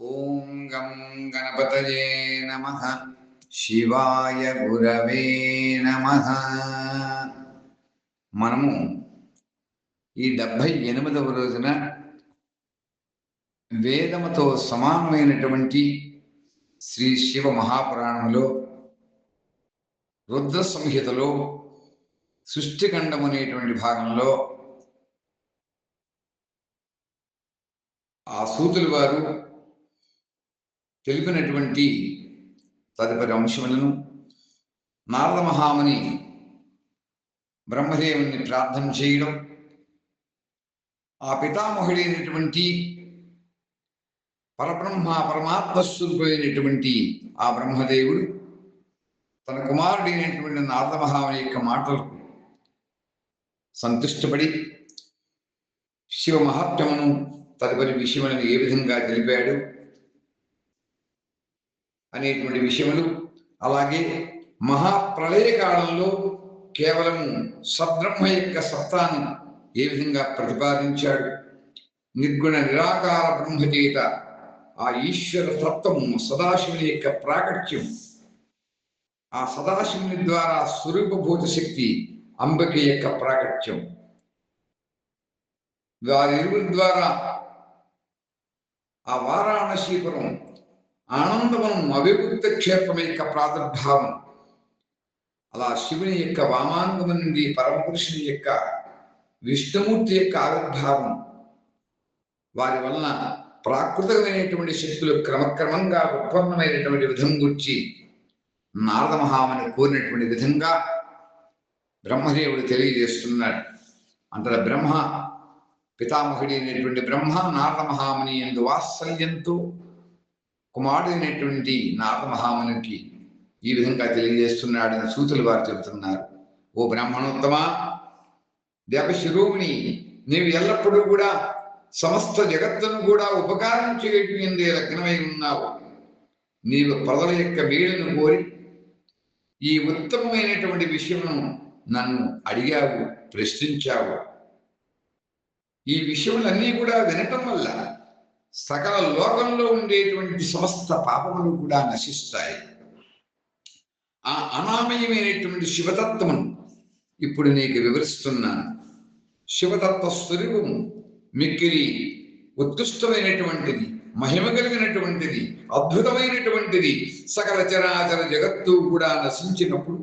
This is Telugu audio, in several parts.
ఓం గం గణపతయే నమ. శివాయ గురవే నమ. మనము ఈ డెబ్భై ఎనిమిదవ రోజున వేదముతో సమానమైనటువంటి శ్రీ శివ మహాపురాణంలో రుద్ర సంహితలో సృష్టిఖండం అనేటువంటి భాగంలో ఆ సూతులు వారు తెలిపినటువంటి తదుపరి అంశములను నారద మహాముని బ్రహ్మదేవుని ప్రార్థన చేయడం ఆ పితామహుడైనటువంటి పరబ్రహ్మ పరమాత్మ స్వరూపమైనటువంటి ఆ బ్రహ్మదేవుడు తన కుమారుడైనటువంటి నారద మహాముని యొక్క మాటలకు సంతుష్టపడి శివ మహాత్మ్యమును తదుపరి విషయములను ఏ విధంగా తెలిపాడు అనేటువంటి విషయములు. అలాగే మహాప్రళయ కాలంలో కేవలము సద్బ్రహ్మ యొక్క సత్తాను ఏ విధంగా ప్రతిపాదించాడు? నిర్గుణ నిరాకార బ్రహ్మ చేత ఆ ఈశ్వర తత్వము సదాశివుని యొక్క ప్రాకట్యం ఆ సదాశివుని ద్వారా స్వరూపభూత శక్తి అంబిక యొక్క ప్రాకట్యం వారిరువురి ద్వారా ఆ వారాణసీపురం ఆనందవనం అవిభక్త క్షేత్రం యొక్క ప్రాదుర్భావం. అలా శివుని యొక్క వామాంగము నుండి పరమపురుషుని యొక్క విష్ణుమూర్తి యొక్క ఆవిర్భావం వారి వలన ప్రాకృతికమైనటువంటి శక్తులు క్రమక్రమంగా ఉత్పన్నమైనటువంటి విధం గురించి నారద మహామని కోరినటువంటి విధంగా బ్రహ్మదేవుడు తెలియజేస్తున్నాడు. అంతట బ్రహ్మ పితామహుడి అయినటువంటి బ్రహ్మ నారద మహాముని ఎందు వాత్సల్యంతో కుమారుడైనటువంటి నారద మహామునికి ఈ విధంగా తెలియజేస్తున్నాడని సూతులు వారు చెబుతున్నారు. ఓ బ్రాహ్మణోత్తమ దేవశిరోముని నీవు ఎల్లప్పుడూ కూడా సమస్త జగత్తును కూడా ఉపకారం చేయటం లగ్నమై ఉన్నావు. నీవు ప్రజల యొక్క మేలును కోరి ఈ ఉత్తమమైనటువంటి విషయమును నన్ను అడిగావు ప్రశ్నించావు. ఈ విషయములన్నీ కూడా వినటం వల్ల సకల లోకంలో ఉండేటువంటి సమస్త పాపములు కూడా నశిస్తాయి. ఆ అనామయమైనటువంటి శివతత్వమును ఇప్పుడు నీకు వివరిస్తున్నాను. శివతత్వ స్వరూపము మిక్కిలి ఉత్కృష్టమైనటువంటిది మహిమ కలిగినటువంటిది అద్భుతమైనటువంటిది సకల చరాచర జగత్తు కూడా నశించినప్పుడు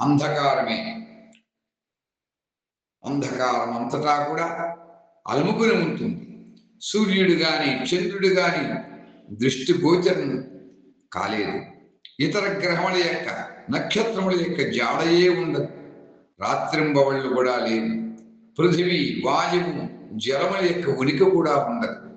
అంధకారమే. అంధకారం అంతటా కూడా అలుముకుని ఉంటుంది. సూర్యుడు గాని చంద్రుడు గాని దృష్టి గోచరం కాలేదు. ఇతర గ్రహముల యొక్క నక్షత్రముల యొక్క జాడయే ఉండదు. రాత్రింబవళ్ళు కూడా లేవు. పృథివీ వాయువు జలముల యొక్క ఉనికి కూడా ఉండదు.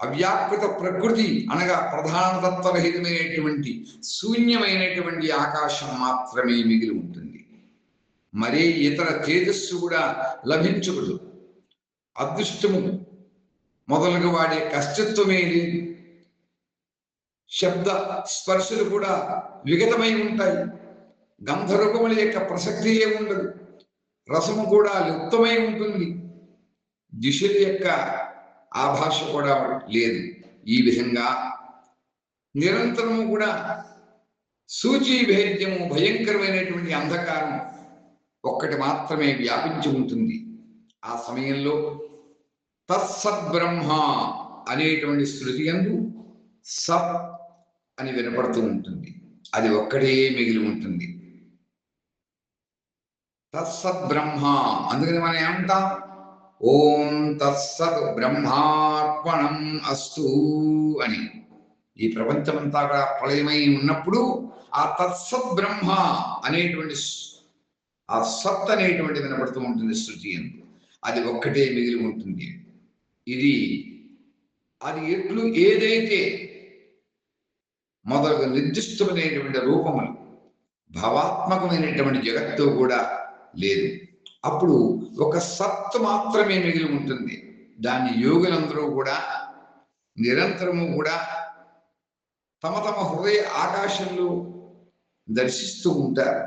అవ్యాకృత ప్రకృతి అనగా ప్రధాన తత్వరహితమైనటువంటి శూన్యమైనటువంటి ఆకాశం మాత్రమే మిగిలి ఉంటుంది. మరే ఇతర తేజస్సు కూడా లభించకూడదు. అదృష్టము మొదలుగా వాడే కష్టత్వమే లేదు శబ్ద స్పర్శలు కూడా విగతమై ఉంటాయి. గంధరూపముల యొక్క ప్రసక్తియే ఉండదు. రసము కూడా లుప్తమై ఉంటుంది. దిశల యొక్క ఆభాష కూడా లేదు. ఈ విధంగా నిరంతరము కూడా సూచి భేద్యము భయంకరమైనటువంటి అంధకారం ఒక్కటి మాత్రమే వ్యాపించి ఉంటుంది. ఆ సమయంలో తత్సద్బ్రహ్మ అనేటువంటి శృతి ఎందు సత్ అని వినపడుతూ ఉంటుంది. అది ఒక్కటే మిగిలి ఉంటుంది. తత్సద్బ్రహ్మ అందుకని మనం ఏమంటాం? ఓం తత్సత్ బ్రహ్మార్పణం అస్తు అని. ఈ ప్రపంచమంతా కూడా ప్రళయమై ఉన్నప్పుడు ఆ తత్సత్ బ్రహ్మ అనేటువంటి ఆ సత్ అనేటువంటి వినపడుతూ ఉంటుంది శృతి ఎందు అది ఒక్కటే మిగిలి ఉంటుంది. ఇది అది ఎట్లు ఏదైతే మొదలు నిర్దిష్టమైనటువంటి రూపములు భావాత్మకమైనటువంటి జగత్తు కూడా లేదు. అప్పుడు ఒక సత్ మాత్రమే మిగిలి ఉంటుంది. దాన్ని యోగులందరూ కూడా నిరంతరము కూడా తమ తమ హృదయ ఆకాశంలో దర్శిస్తూ ఉంటారు.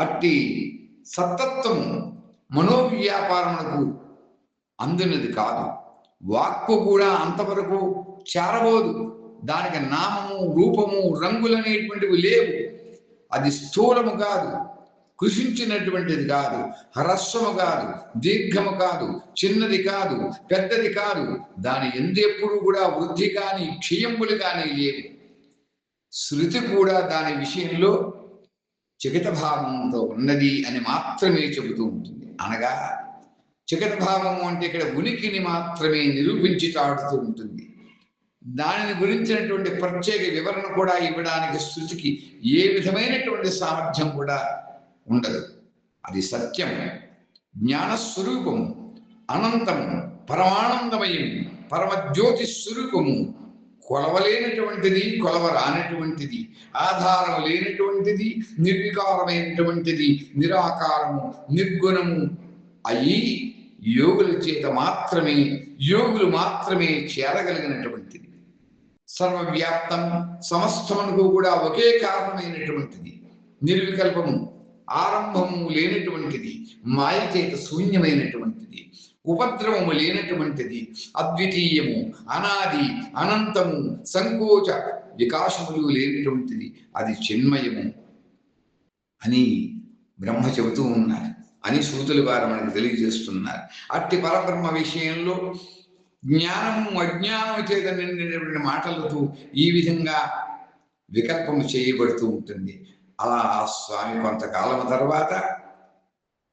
అట్టి సత్తత్వం మనోవ్యాపారములకు అందినది కాదు. వాక్కు కూడా అంతవరకు చేరబోదు. దానికి నామము రూపము రంగులు అనేటువంటివి లేవు. అది స్థూలము కాదు. కృషించినటువంటిది కాదు. హ్రస్వము కాదు. దీర్ఘము కాదు. చిన్నది కాదు. పెద్దది కాదు. దాని ఎందెప్పుడు కూడా వృద్ధి కానీ క్షయంబులు కానీ లేవు. శృతి కూడా దాని విషయంలో చికిత భావంతో ఉన్నది అని మాత్రమే చెబుతూ ఉంటుంది. అనగా జగద్భావము అంటే ఇక్కడ ఉనికిని మాత్రమే నిరూపించి చాడుతూ ఉంటుంది. దానిని గురించినటువంటి ప్రత్యేక వివరణ కూడా ఇవ్వడానికి శృతికి ఏ విధమైనటువంటి సామర్థ్యం కూడా ఉండదు. అది సత్యం. జ్ఞానస్వరూపము అనంతము పరమానందమయం పరమజ్యోతి స్వరూపము కొలవలేనటువంటిది కొలవరానటువంటిది ఆధారం లేనటువంటిది నిర్వికారమైనటువంటిది నిరాకారము నిర్గుణము అయి యోగుల చేత మాత్రమే యోగులు మాత్రమే చేరగలిగినటువంటిది. సర్వవ్యాప్తం సమస్తమునకు కూడా ఒకే కారణమైనటువంటిది. నిర్వికల్పము ఆరంభము లేనటువంటిది. మాయ చేత శూన్యమైనటువంటిది. ఉపద్రవము లేనటువంటిది. అద్వితీయము అనాది అనంతము సంకోచ వికాసములు లేనటువంటిది. అది చిన్మయము అని బ్రహ్మ చెబుతూ ఉన్నారు. అని సూతులు వారు మనకు తెలియజేస్తున్నారు. అట్టి పరబ్రహ్మ విషయంలో జ్ఞానము అజ్ఞానము చేత నిండినటువంటి మాటలతో ఈ విధంగా వికల్పము చేయబడుతూ ఉంటుంది. అలా ఆ స్వామి కొంతకాలం తర్వాత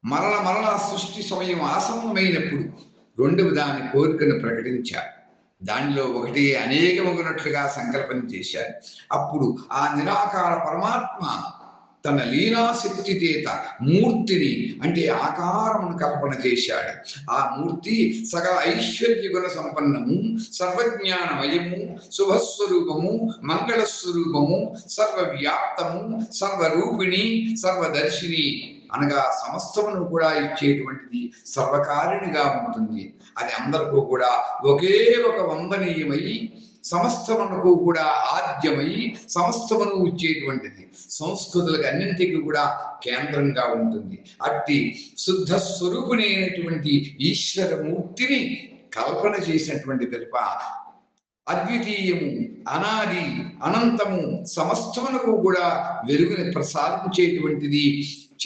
మరల మరల సృష్టి సమయం ఆసన్నమైనప్పుడు రెండవ దాని కోరికను ప్రకటించారు. దానిలో ఒకటి అనేకమగునట్లుగా సంకల్పం చేశారు. అప్పుడు ఆ నిరాకార పరమాత్మ తన లీలాశక్తి చేత మూర్తిని అంటే ఆకారమును కల్పన చేశాడు. ఆ మూర్తి సకల ఐశ్వర్య గుణ సంపన్నము సర్వజ్ఞానమయము శుభస్వరూపము మంగళస్వరూపము సర్వవ్యాప్తము సర్వరూపిణి సర్వదర్శిని. అనగా సమస్తమును కూడా ఇచ్చేటువంటిది సర్వకారిణిగా ఉంటుంది. అది అందరికీ కూడా ఒకే ఒక వందనీయమై సమస్తమునకు కూడా ఆద్యమై సమస్తమును ఇచ్చేటువంటిది. సంస్కృతులకు అన్నింటికి కూడా కేంద్రంగా ఉంటుంది. అట్టి శుద్ధ స్వరూపునైనటువంటి ఈశ్వరమూర్తిని కల్పన చేసినటువంటి తెలుప అద్వితీయము అనాది అనంతము సమస్తమునకు కూడా వెలుగుని ప్రసాదించేటువంటిది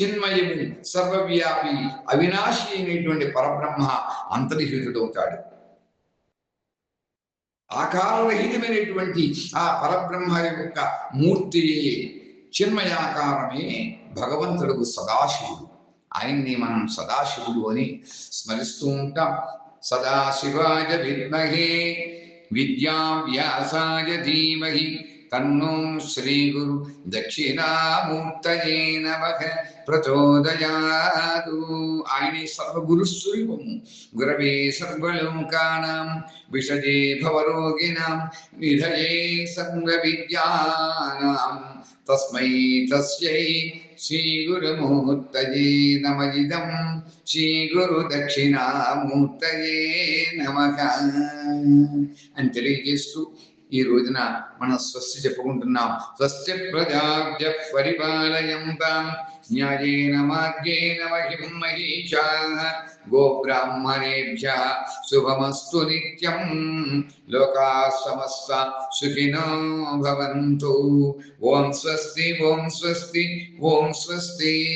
చిన్మయము సర్వవ్యాపి అవినాశి అయినటువంటి పరబ్రహ్మ అంతర్హితుడవుతాడు ఆకారరహితమైనటువంటి ఆ పరబ్రహ్మ యొక్క మూర్తియే చిన్మయాకారమే భగవంతుడు సదాశివుడు. ఆయన్ని మనం సదాశివుడు అని స్మరిస్తూ ఉంటాం. సదాశివాయ విద్మహే विद्याव्यासाय धीमहि, तन्नो श्रीगुरु दक्षिणामूर्तये नमः प्रचोदयादु आयिनि सर्वगुरुस्वरूपं गुरवे सर्वलोकानां विषजे भवरोगिणां निधये सर्वविद्यानां तस्मै तस्यै సర్వ విద్యానాం తస్మై తస్యై నమ. అని తెలియజేస్తూ ఈ రోజున మనం స్వస్తి చెప్పుకుంటున్నాం. స్వస్తి ప్రజాభ్య పరిపాలయంతాం. న్యాయేన మార్గేణ మహిం మహిషా గోబ్రాహ్మణేభ్య శుభమస్తు నిత్యం. లోకా సమస్త సుఖినో భవంతు. ఓం స్వస్తి ఓం స్వస్తి ఓం స్వస్తి.